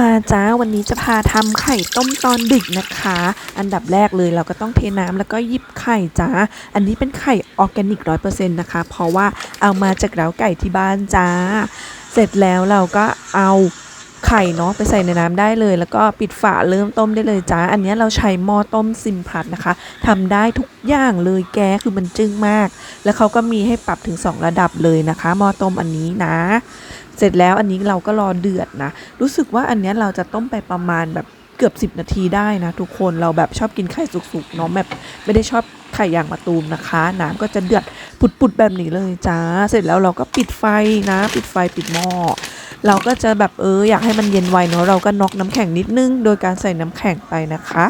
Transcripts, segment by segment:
มาจ้าวันนี้จะพาทำไข่ต้มตอนดึกนะคะ อันดับแรกเลยเราก็ต้องเทน้ำแล้วก็หยิบไข่จ้า อันนี้เป็นไข่ออร์แกนิกร้อยเปอร์เซ็นต์นะคะ เพราะว่าเอามาจากเล้าไก่ที่บ้านจ้า เสร็จแล้วเราก็เอาไข่เนาะไปใส่ในน้ำได้เลย แล้วก็ปิดฝาเริ่มต้มได้เลยจ้า อันนี้เราใช้หม้อต้มซิมพัดนะคะทำได้ทุกอย่างเลยแกคือมันจึ้งมาก แล้วเขาก็มีให้ปรับถึง 2 ระดับเลยนะคะหม้อต้มอันนี้นะ เสร็จแล้วอันนี้เราก็รอเดือดนะ รู้สึกว่าอันนี้เราจะต้มไปประมาณแบบเกือบ 10 นาทีได้นะทุกคนเราแบบชอบกินไข่สุกๆเนาะแบบไม่ได้ชอบไข่ย่างมะตูมนะคะ น้ำก็จะเดือดปุดๆแบบนี้เลยจ้า เสร็จแล้วเราก็ปิดไฟนะ ปิดไฟปิดหม้อเราก็จะแบบเอออยากให้มันเย็นไวเนาะเราก็น็อกน้ำแข็งนิดนึง โดยการใส่น้ำแข็งไปนะคะ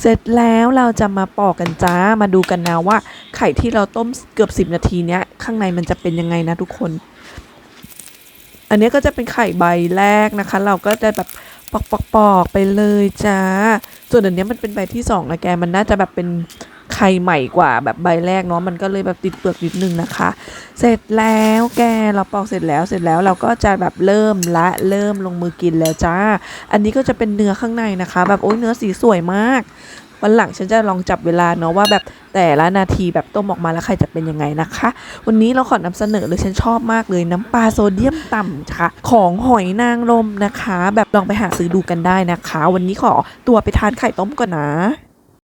เสร็จแล้วเราจะมาปอกกันจ้ามาดูกันนะว่าไข่ที่เราต้มเกือบ 10 นาทีเนี้ยข้างในมันจะเป็นยังไงนะทุกคน อันนี้ก็จะเป็นไข่ใบแรกนะคะ เราก็จะแบบปอกปอกปอกไปเลยจ้า ส่วนอันนี้มันเป็นใบที่สองนะแกมันน่าจะแบบเป็นไข่ใหม่กว่าแบบใบแรกเนาะมันก็เลยแบบติดเปลือกนิดนึงนะคะ เสร็จแล้วแกเราปอกเสร็จแล้วเสร็จแล้วเราก็จะแบบเริ่มละเริ่มลงมือกินแล้วจ้า อันนี้ก็จะเป็นเนื้อข้างในนะคะ แบบโอ้ยเนื้อสีสวยมาก วันหลังฉันจะลองจับเวลาเนาะว่าแบบแต่ละนาทีแบบต้มออกมาแล้วไข่จะเป็นยังไงนะคะ วันนี้เราขอนำเสนอเลยฉันชอบมากเลยน้ำปลาโซเดียมต่ำค่ะ ของหอยนางรมนะคะ แบบลองไปหาซื้อดูกันได้นะคะ วันนี้ขอตัวไปทานไข่ต้มก่อนนะ